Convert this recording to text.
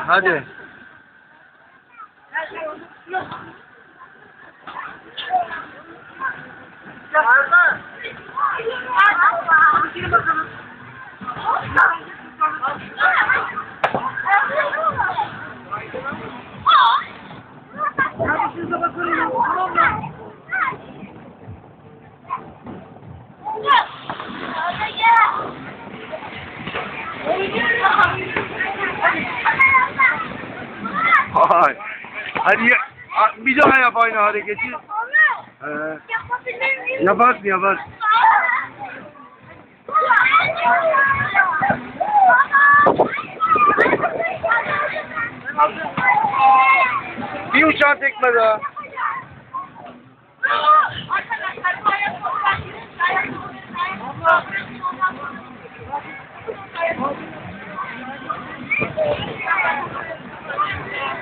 hadi. Hay. Hadi ya, bir daha yap aynı hareketi. Ee, yaparsın yaparsın. Bir uçan tekme daha.